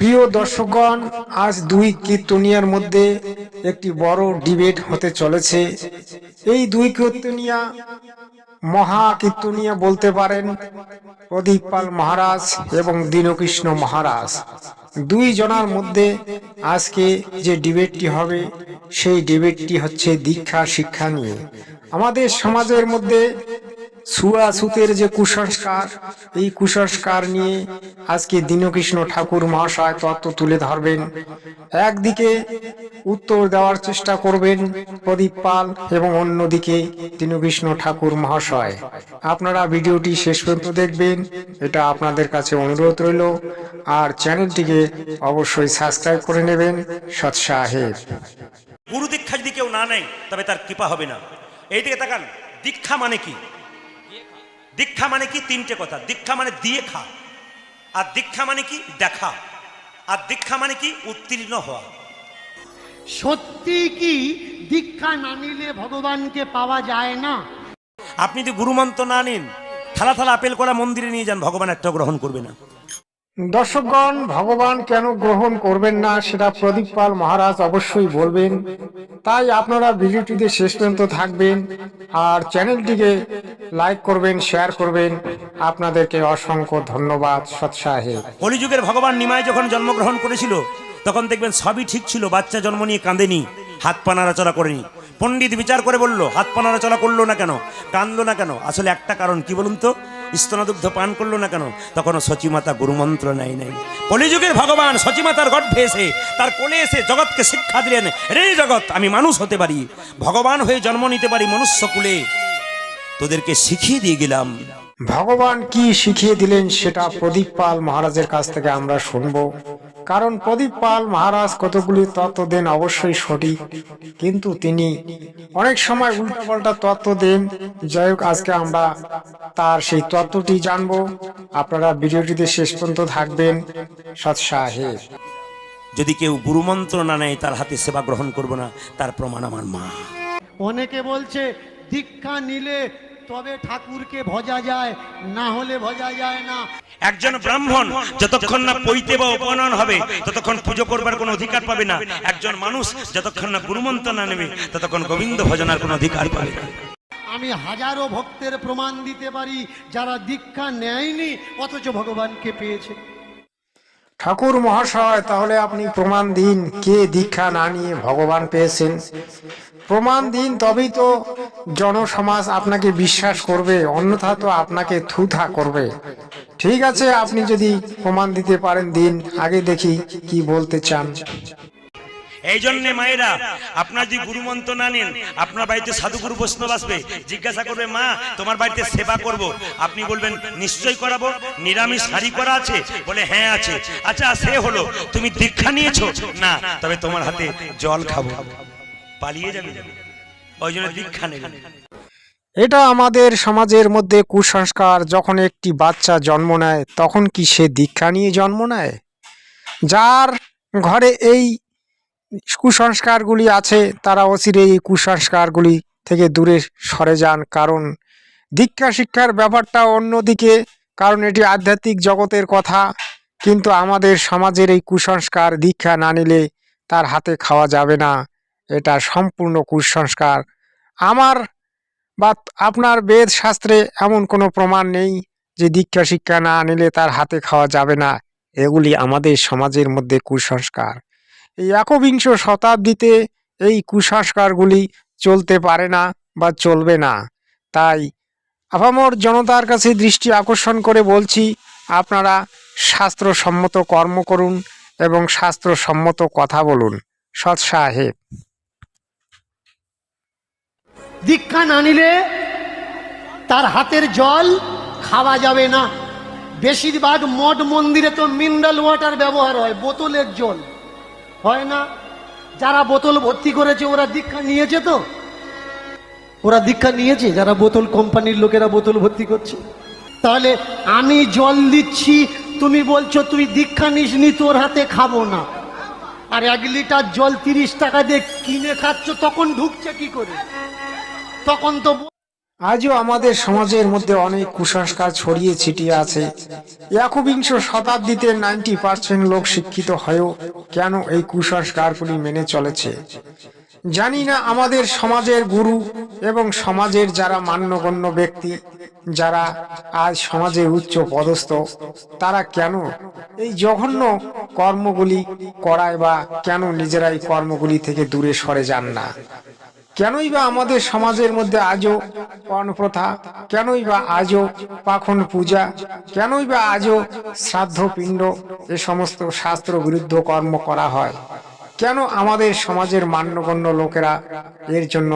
প্রিয় দর্শকগণ, আজ দুই কীর্তনিয়ার মধ্যে একটি বড় ডিবেট হতে চলেছে। এই দুই কীর্তনিয়া মহা কীর্তনিয়া বলতে পারেন প্রদীপ পাল মহারাজ এবং দীনকৃষ্ণ মহারাজ। দুই জনার মধ্যে আজকে যে ডিবেটটি হবে, সেই ডিবেটটি হচ্ছে দীক্ষা শিক্ষা নিয়ে। আমাদের সমাজের মধ্যে ছুয়াছুতের যে কুসংস্কার, এই কুসংস্কার নিয়ে আজকে দীনকৃষ্ণ ঠাকুর মহাশয় তত্ত্ব তুলে ধরবেন। একদিকে উত্তর দেওয়ার চেষ্টা করবেন প্রদীপ পাল এবং অন্যদিকে দীনকৃষ্ণ ঠাকুর মহাশয়। আপনারা ভিডিওটি শেষ পর্যন্ত দেখবেন, এটা আপনাদের কাছে অনুরোধ রইল। আর চ্যানেলটিকে অবশ্যই সাবস্ক্রাইব করে নেবেন সৎ সাহেব গুরু দীক্ষা যদি কেউ না নেয়, তবে তার কৃপা হবে না। এই দিকে তাকান, দীক্ষা মানে কি? দীক্ষা মানে কি? তিনটে কথা। দীক্ষা মানে দিয়ে খা। আর দীক্ষা মানে কি? দেখা। আর দীক্ষা মানে কি? উত্তীর্ণ হওয়া। সত্যি কি দীক্ষা না নিলে ভগবানকে পাওয়া যায় না? আপনি যদি গুরুমন্ত্র না নিন থালা থালা আপেল করা মন্দিরে নিয়ে যান ভগবান একটা গ্রহণ করবে না। দর্শকগণ, ভগবান কেন গ্রহণ করবেন না সেটা প্রদীপ পাল মহারাজ অবশ্যই বলবেন। তাই আপনারা ভিডিওটিতে শেষ পর্যন্ত থাকবেন আর চ্যানেলটিকে লাইক করবেন, শেয়ার করবেন। আপনাদেরকে অসংখ্য ধন্যবাদ সৎসাহেব কলিযুগের ভগবান নিমায় যখন জন্মগ্রহণ করেছিল, তখন দেখবেন সবই ঠিক ছিল, বাচ্চা জন্ম নিয়ে কাঁদেনি, হাত পা নাড়াচড়া করেনি। পণ্ডিত বিচার করে বলল, হাত পা করল না কেন? কাঁদলো না কেন? আসলে একটা কারণ কি বলুন তো? স্তনদুগ্ধ পান করল না কেন? তখন সচিমাতা গুরুমন্ত্র নাই নাই। কলিযুগের ভগবান সচিমাতার গর্ভে এসে, তার কোলে এসে জগৎকে শিক্ষা দিলেন, রে জগৎ, আমি মানুষ হতে পারি। ভগবান হয়ে জন্ম নিতে পারি মনুষ্য কুলে। তোদেরকে শিখিয়ে দিয়ে গেলাম। ভগবান কি শিখিয়ে দিলেন সেটা প্রদীপ পাল মহারাজের কাছ থেকে আমরা শুনব। কারণ প্রদীপ পাল মহারাজ কতগুলি তত্ত্ব দেন অবশ্যই সঠিক। কিন্তু তিনি অনেক সময় উল্টাপাল্টা তত্ত্ব দেন। যাই হোক আজকে আমরা তার সেই তত্ত্বটি জানব। আপনারা ভিডিওটিতে শেষ পর্যন্ত থাকবেন। সৎ সাহেব। যদি কেউ গুরুমন্ত্র না নেয় তার হাতে সেবা গ্রহণ করব না তার প্রমাণ আমার মা। অনেকে বলছে দীক্ষা নিলে তবে ঠাকুরকে ভজা যায় না হলে ভজা যায় না। একজন ব্রাহ্মণ যতক্ষণ না পৈতে বা উপনয়ন হবে ততক্ষণ পুজো করবার কোনো অধিকার পাবে না। একজন মানুষ যতক্ষণ না গুরুমন্ত্র না নেবে ততক্ষণ গোবিন্দ ভজনার কোনো অধিকার পাবে না। আমি হাজারো ভক্তের প্রমাণ দিতে পারি যারা দীক্ষা নেয়নি অথচ ভগবানকে পেয়েছে। ঠাকুর মহাশয়, তাহলে আপনি প্রমাণ দিন, কে দীক্ষা না নিয়ে ভগবান পেয়েছেন? প্রমাণ দিন, তবেই তো জনসমাজ আপনাকে বিশ্বাস করবে, অন্যথা তো আপনাকে থুথা করবে। ঠিক আছে, আপনি যদি প্রমাণ দিতে পারেন দিন, আগে দেখি কি বলতে চান। এই জন্য মায়েরা আপনার যদি গুরুমন্ত্র না নেন আপনার বাড়িতে সাধুগুরু বৈষ্ণব আসবে জিজ্ঞাসা করবে মা তোমার বাড়িতে সেবা করব। আপনি বলবেন নিশ্চয় করাবো। নিরামিষ শাড়ি করা আছে। বলে হ্যাঁ আছে। আচ্ছা সে হলো তুমি দীক্ষা নিয়েছো? না তবে তোমার হাতে জল খাব। পালিয়ে যাবে। ওই জন্য দীক্ষা নেবে। এটা আমাদের সমাজের মধ্যে কুসংস্কার যখন একটি বাচ্চা জন্ম নেয় তখন কি সে দীক্ষা নিয়ে জন্ম নেয়? যার ঘরে এই কুসংস্কারগুলি আছে, তারা অচিরে এই কুসংস্কারগুলি থেকে দূরে সরে যান। কারণ দীক্ষা শিক্ষার ব্যাপারটা অন্যদিকে, কারণ এটি আধ্যাত্মিক জগতের কথা, কিন্তু আমাদের সমাজের এই কুসংস্কার দীক্ষা না নিলে তার হাতে খাওয়া যাবে না। এটা সম্পূর্ণ কুসংস্কার। আমার বা আপনার বেদ শাস্ত্রে এমন কোনো প্রমাণ নেই যে দীক্ষা শিক্ষা না নিলে তার হাতে খাওয়া যাবে না। এগুলি আমাদের সমাজের মধ্যে কুসংস্কার। এই একবিংশ শতাব্দীতে এই কুসংস্কারগুলি চলতে পারে না বা চলবে না। তাই আপামর জনতার কাছে দৃষ্টি আকর্ষণ করে বলছি, আপনারা শাস্ত্রসম্মত কর্ম করুন এবং শাস্ত্রসম্মত কথা বলুন। সৎ সাহেব। দীক্ষা না নিলে তার হাতের জল খাওয়া যাবে না। বেশিরভাগ মঠ মন্দিরে তো মিনারেল ওয়াটার ব্যবহার হয়, বোতলের জল। হয় না? যারা বোতল ভর্তি করেছে, ওরা দীক্ষা নিয়েছে তো? ওরা দীক্ষা নিয়েছে, যারা বোতল কোম্পানির লোকেরা বোতল ভর্তি করছে। তাহলে আমি জল দিচ্ছি, তুমি বলছো তুই দীক্ষা নিসনি, তোর হাতে খাব না। আর এক লিটার জল তিরিশ টাকা দিয়ে কিনে খাচ্ছ, তখন ঢুকছে কি করে? তখন তো আজও আমাদের সমাজের মধ্যে অনেক কুসংস্কার ছড়িয়ে ছিটিয়ে আছে। একবিংশ শতাব্দীতে নাইনটি পার্সেন্ট লোক শিক্ষিত হয়েও কেন এই কুসংস্কারগুলি মেনে চলেছে? জানি না আমাদের সমাজের গুরু এবং সমাজের যারা মান্যগণ্য ব্যক্তি, যারা আজ সমাজে উচ্চ পদস্থ, তারা কেন এই জঘন্য কর্মগুলি করায় বা কেন নিজেরাই কর্মগুলি থেকে দূরে সরে যান না? কেনই বা আমাদের সমাজের মধ্যে আজও প্রথা? কেনই বা আজও পাখন পূজা? কেনই বা আজও শ্রাদ্ধ পিণ্ড এ সমস্ত শাস্ত্র বিরুদ্ধ কর্ম করা হয়। কেন আমাদের সমাজের মান্যগণ্য লোকেরা এর জন্য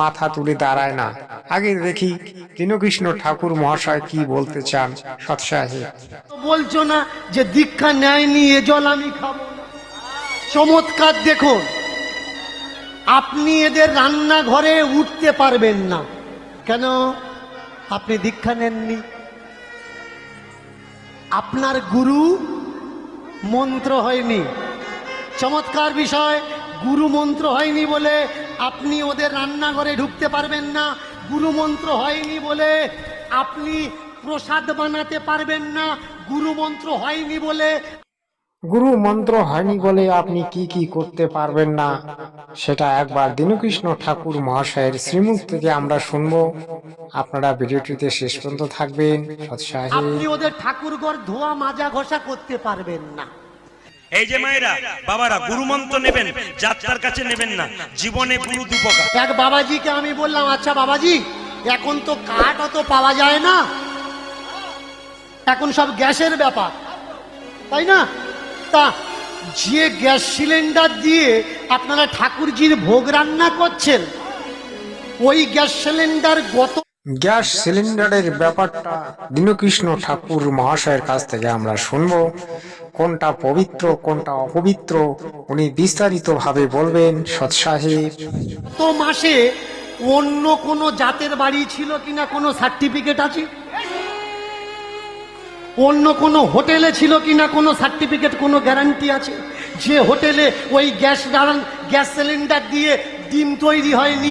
মাথা তুলে দাঁড়ায় না? আগে দেখি দীনকৃষ্ণ ঠাকুর মহাশয় কি বলতে চান, সৎসাহে। বলছো না যে দীক্ষা নেয়নি, এ জল আমি খাব চমৎকার দেখুন। আপনি এদের রান্নাঘরে উঠতে পারবেন না। কেন? আপনি দীক্ষা নেননি। আপনার গুরু মন্ত্র হয়নি। চমৎকার বিষয়, গুরু মন্ত্র হয়নি বলে আপনি ওদের রান্নাঘরে ঢুকতে পারবেন না। গুরু মন্ত্র হয়নি বলে আপনি প্রসাদ বানাতে পারবেন না। গুরু মন্ত্র হয়নি বলে গুরু মন্ত্র হয়নি বলে আপনি কি কি করতে পারবেন না? সেটা একবার দীনকৃষ্ণ ঠাকুর মহাশয়ের শ্রীমুখ থেকে আমরা শুনব। আপনারা ভিডিওটিতে শেষ পর্যন্ত থাকবেন। আপনি ওদের ঠাকুরঘর ধোয়া মাজা ঘষা করতে পারবেন না। এই যে মায়েরা বাবারা গুরুমন্ত্র নেবেন যাত্রার কাছে নেবেন না। জীবনে গুরু দুপকার এক বাবাজিকে আমি বললাম আচ্ছা বাবাজি এখন তো কাঠ অত পাওয়া যায় না। এখন সব গ্যাসের ব্যাপার তাই না? তা যে গ্যাস সিলিন্ডার দিয়ে আপনারা ঠাকুরজির ভোগ রান্না করছেন ওই গ্যাস সিলিন্ডার গত গ্যাস সিলিন্ডারের ব্যাপারটা দীনকৃষ্ণ ঠাকুর মহাশয়ের কাছ থেকে আমরা শুনব। কোনটা পবিত্র কোনটা অপবিত্র উনি বিস্তারিতভাবে বলবেন সৎসাহেব তো মাসে অন্য কোনো জাতের বাড়ি ছিল কিনা কোনো সার্টিফিকেট আছে? অন্য কোনো হোটেলে ছিল কিনা কোনো সার্টিফিকেট, কোনো গ্যারান্টি আছে? যে হোটেলে ওই গ্যাস রান- গ্যাস সিলিন্ডার দিয়ে ডিম তৈরি হয়নি।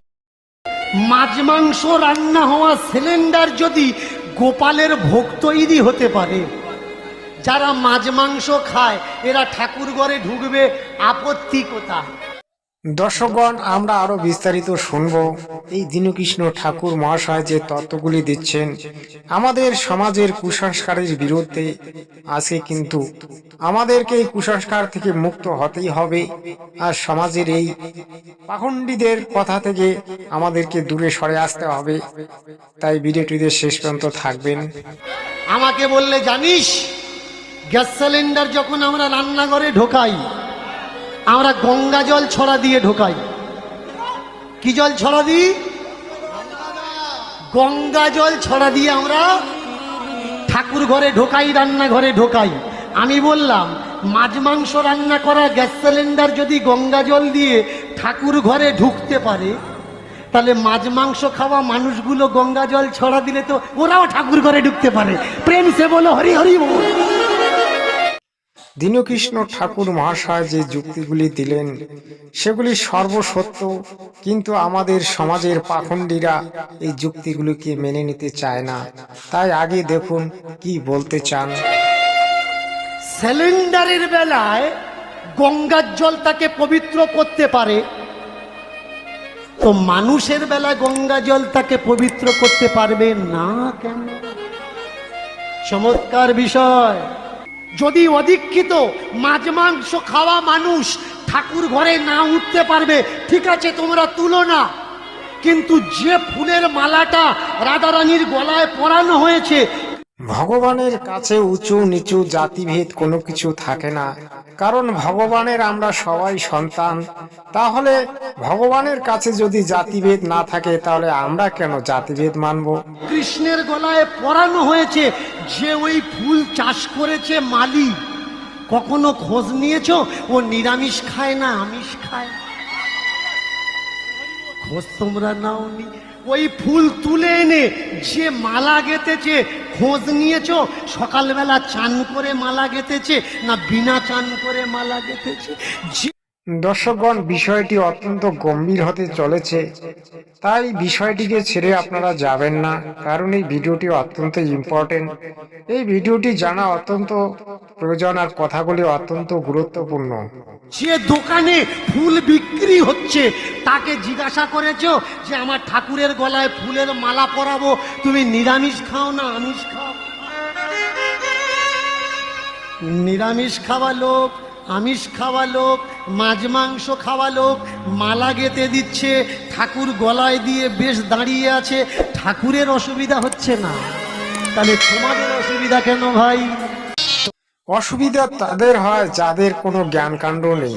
মাছ মাংস রান্না হওয়া সিলিন্ডার যদি গোপালের ভোগ তৈরি হতে পারে, যারা মাছ মাংস খায়, এরা ঠাকুর ঘরে ঢুকবে, আপত্তি কোথায়? দর্শকগণ, আমরা আরও বিস্তারিত শুনব। এই দীনকৃষ্ণ ঠাকুর মহাশয় যে তত্ত্বগুলি দিচ্ছেন, আমাদের সমাজের কুসংস্কারের বিরুদ্ধে আজকে কিন্তু আমাদেরকে এই কুসংস্কার থেকে মুক্ত হতেই হবে আর সমাজের এই পাখণ্ডীদের কথা থেকে আমাদেরকে দূরে সরে আসতে হবে। তাই ভিডিওটিতে শেষ পর্যন্ত থাকবেন। আমাকে বললে জানিস, গ্যাস সিলিন্ডার যখন আমরা রান্নাঘরে ঢোকাই আমরা গঙ্গা জল ছড়া দিয়ে ঢোকাই। কি জল ছড়া দিই? গঙ্গা জল ছড়া দিয়ে আমরা ঠাকুর ঘরে ঢোকাই, রান্নাঘরে ঢোকাই। আমি বললাম, মাছ মাংস রান্না করা গ্যাস সিলিন্ডার যদি গঙ্গা জল দিয়ে ঠাকুর ঘরে ঢুকতে পারে, তাহলে মাছ মাংস খাওয়া মানুষগুলো গঙ্গা জল ছড়া দিলে তো ওরাও ঠাকুর ঘরে ঢুকতে পারে। প্রেম সে বলো, হরি হরি বল। দীনকৃষ্ণ ঠাকুর মহাশয় যে যুক্তিগুলি দিলেন, সেগুলি সর্বসত্য, কিন্তু আমাদের সমাজের পাখণ্ডীরা এই যুক্তিগুলিকে মেনে নিতে চায় না। তাই আগে দেখুন কি বলতে চান। সিলিন্ডারের বেলায় গঙ্গার জল তাকে পবিত্র করতে পারে, তো মানুষের বেলায় গঙ্গা জল তাকে পবিত্র করতে পারবে না কেন? চমৎকার বিষয়। যদি অধিক্ষিত মাছ মাংস খাওয়া মানুষ ঠাকুর ঘরে না উঠতে পারবে ঠিক আছে তোমরা তুলো না। কিন্তু যে ফুলের মালাটা রাধারানীর গলায় পরানো হয়েছে ভগবানের কাছে উঁচু নিচু জাতিভেদ কোনো কিছু থাকে না। কারণ ভগবানের আমরা সবাই সন্তান। তাহলে ভগবানের কাছে যদি জাতিভেদ না থাকে তাহলে আমরা কেন জাতিভেদ মানবো? কৃষ্ণের গলায় পরানো হয়েছে যে ওই ফুল চাষ করেছে মালি কখনো খোঁজ নিয়েছো? ও নিরামিষ খায় না, আমিষ খায়। খোঁজ তোমরা নাওনি। ওই ফুল তুলে এনে যে মালা গেতেছে খোঁজ নিয়েছ? সকালবেলা চান করে মালা গেতেছে না বিনা চান করে মালা গেতেছে দর্শকগণ বিষয়টি অত্যন্ত গম্ভীর হতে চলেছে তাই বিষয়টিকে ছেড়ে আপনারা যাবেন না কারণ এই ভিডিওটি অত্যন্ত ইম্পর্টেন্ট এই ভিডিওটি জানা অত্যন্ত প্রয়োজন আর কথাগুলি অত্যন্ত গুরুত্বপূর্ণ। যে দোকানে ফুল বিক্রি হচ্ছে তাকে জিজ্ঞাসা করেছ যে আমার ঠাকুরের গলায় ফুলের মালা পরাবো? তুমি নিরামিষ খাও না আমিষ খাও? নিরামিষ খাওয়া লোক আমিষ খাওয়া লোক, মাছ মাংস খাওয়া লোক, মালা গেতে দিচ্ছে, ঠাকুর গলায় দিয়ে বেশ দাঁড়িয়ে আছে। ঠাকুরের অসুবিধা হচ্ছে না। তাহলে তোমাদের অসুবিধা কেন ভাই? অসুবিধা তাদের হয় যাদের কোনো জ্ঞানকাণ্ড নেই।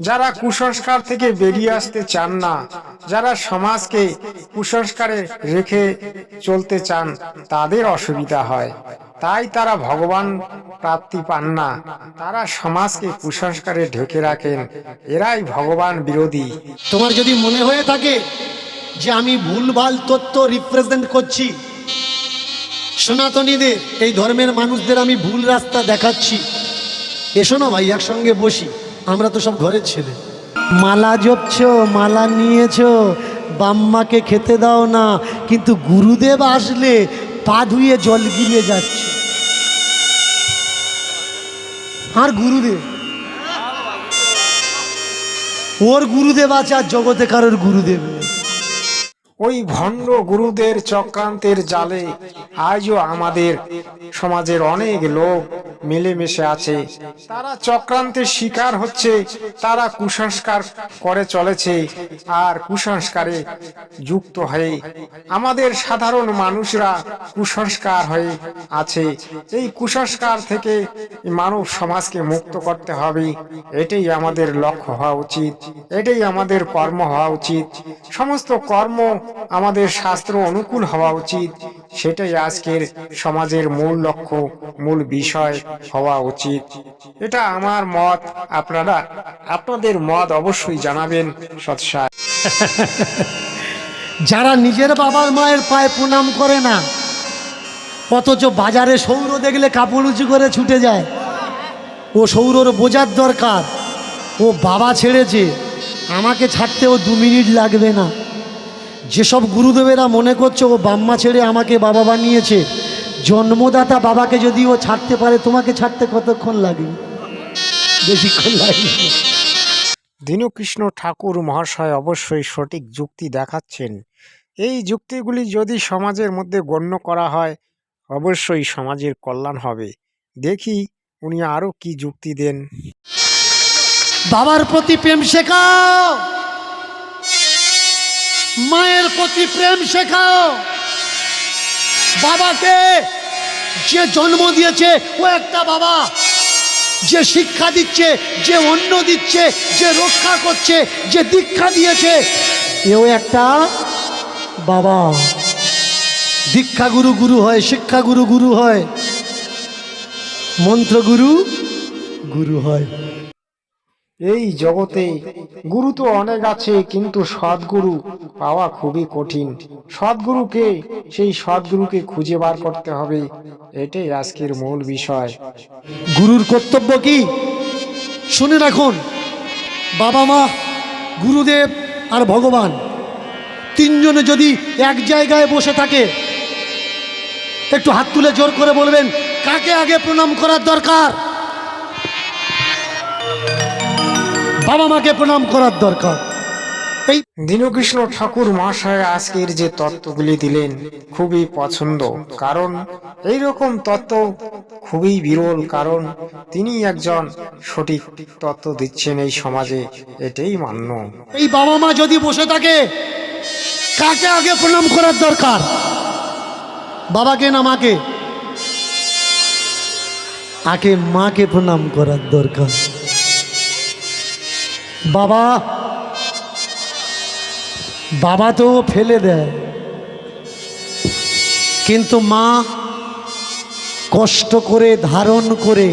যারা কুসংস্কার থেকে বেরিয়ে আসতে চান না, যারা সমাজকে কুসংস্কারে রেখে চলতে চান, তাদের অসুবিধা হয়। তাই তারা ভগবান প্রাপ্তি পান না। তারা সমাজকে কুসংস্কারে ঢেকে রাখেন। এরাই ভগবান বিরোধী। তোমার যদি মনে হয়ে থাকে যে আমি ভুলভাল তথ্য রিপ্রেজেন্ট করছি সনাতনীদের, এই ধর্মের মানুষদের আমি ভুল রাস্তা দেখাচ্ছি। এসো না ভাই, একসঙ্গে বসি। আমরা তো সব ঘরের ছেলে। মালা জপছ, মালা নিয়েছ, বাম্মাকে খেতে দাও না, কিন্তু গুরুদেব আসলে পা ধুয়ে জল গিলিয়ে যাচ্ছে। আর গুরুদেব? ওর গুরুদেব আছে আর জগতে কারোর গুরুদেব নেই। ওই ভণ্ড গুরুদের চক্রান্তের জালে আজও আমাদের সমাজের অনেক লোক মিলেমিশে আছে। তারা চক্রান্তের শিকার হচ্ছে, তারা কুসংস্কার করে চলেছে আর কুসংস্কারে যুক্ত হয়ে আমাদের সাধারণ মানুষরা কুসংস্কার হয়ে আছে। এই কুসংস্কার থেকে মানব সমাজকে মুক্ত করতে হবে, এটাই আমাদের লক্ষ্য হওয়া উচিত, এটাই আমাদের কর্ম হওয়া উচিত। সমস্ত কর্ম আমাদের শাস্ত্র অনুকূল হওয়া উচিত। সেটাই আজকের সমাজের মূল লক্ষ্য, মূল বিষয় হওয়া উচিত। এটা আমার মত। আপনারা, আপনাদের মত অবশ্যই জানাবেন সৎসায় যারা নিজের বাবার মায়ের পায়ে প্রণাম করে না, অথচ বাজারে সৌর দেখলে কাপড় উঁচু করে ছুটে যায়, ও সৌরর বোঝার দরকার, ও বাবা ছেড়েছে, আমাকে ছাড়তে ও দু মিনিট লাগবে না। যেসব গুরুদেবেরা মনে করছে ও বাম্মা ছেড়ে আমাকে বাবা বানিয়েছে জন্মদাতা বাবাকে যদি ও ছাড়তে পারে তোমাকে ছাড়তে কতক্ষণ লাগে? বেশিক্ষণ লাগে। দীনকৃষ্ণ ঠাকুর মহাশয় অবশ্যই সঠিক যুক্তি দেখাচ্ছেন। এই যুক্তিগুলি যদি সমাজের মধ্যে গণ্য করা হয় অবশ্যই সমাজের কল্যাণ হবে। দেখি উনি আরও কি যুক্তি দেন। বাবার প্রতি প্রেম শেখাও। মায়ের প্রতি প্রেম শেখাও। বাবাকে যে জন্ম দিয়েছে, ও একটা বাবা। যে শিক্ষা দিচ্ছে, যে অন্ন দিচ্ছে, যে রক্ষা করছে, যে দীক্ষা দিয়েছে, এও একটা বাবা। দীক্ষা গুরু গুরু হয়, শিক্ষা গুরু গুরু হয় মন্ত্রগুরু গুরু হয়। এই জগতে গুরু তো অনেক আছে, কিন্তু সদ্গুরু পাওয়া খুবই কঠিন। সদ্গুরুকে, সেই সদ্গুরুকে খুঁজে বার করতে হবে, এটাই আজকের মূল বিষয়। গুরুর কর্তব্য কি? শুনে রাখুন, বাবা মা, গুরুদেব আর ভগবান, তিনজনে যদি এক জায়গায় বসে থাকে, একটু হাত তুলে জোর করে বলবেন, কাকে আগে প্রণাম করার দরকার? বাবা মাকে প্রণাম করার দরকার। এই দীনকৃষ্ণ ঠাকুর মহাশয় আজকের যে তত্ত্বগুলি দিলেন খুবই পছন্দ কারণ এই রকম তত্ত্ব খুবই বিরল কারণ তিনি একজন সঠিক তত্ত্ব দিচ্ছেন এই সমাজে এটাই মান্য। এই বাবা মা যদি বসে থাকে কাকে আগে প্রণাম করার দরকার? বাবাকে না মাকে? আগে মাকে প্রণাম করার দরকার। বাবা বাবা তো ফেলে দেয়। কিন্তু মা কষ্ট করে, ধারণ করে,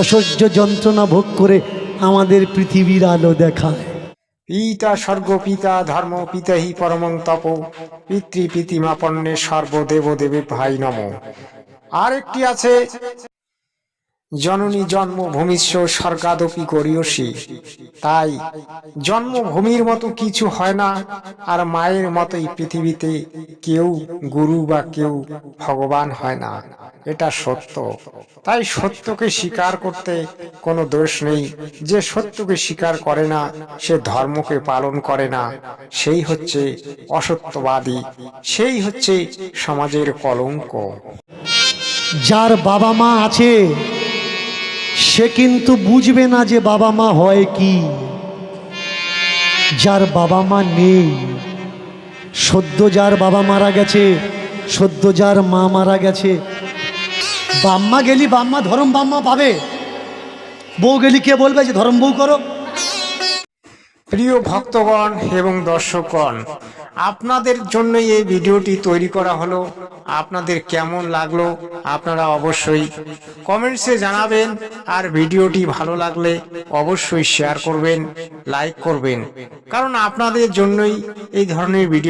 অসহ্য যন্ত্রণা ভোগ করে আমাদের পৃথিবীর আলো দেখায়। পিতা স্বর্গ পিতা ধর্ম পিতাহি পরমং তপ, পিতৃ পিতিমাপন্নে সর্বদেব দেবী ভাই নম। আরেকটি আছে জননী জন্মভূমিস্ব স্বর্গাদপি করিয়সী তাই জন্মভূমির মতো কিছু হয় না, আর মায়ের মতোই পৃথিবীতে কেউ গুরু বা কেউ ভগবান হয় না। এটা সত্য। তাই সত্যকে স্বীকার করতে কোনো দোষ নেই। যে সত্যকে স্বীকার করে না, সে ধর্মকে পালন করে না। সেই হচ্ছে অসত্যবাদী। সেই হচ্ছে সমাজের কলঙ্ক। যার বাবা মা আছে সে কিন্তু বুঝবে না যে বাবা মা হয় কি। যার বাবা মা নেই, সদ্য যার বাবা মারা গেছে, সদ্য যার মা মারা গেছে, বাম্মা গেলি বাম্মা, ধরম বাম্মা পাবে। বউ গেলি কে বলবে যে ধরম বউ করো? প্রিয় ভক্তগণ এবং দর্শকগণ আপনাদের জন্য এই ভিডিওটি তৈরি করা হলো। আপনাদের কেমন লাগল আপনারা অবশ্যই কমেন্টসে জানাবেন। আর ভিডিওটি ভালো লাগলে অবশ্যই শেয়ার করবেন, লাইক করবেন। কারণ আপনাদের জন্যই এই ধরনের ভিডিও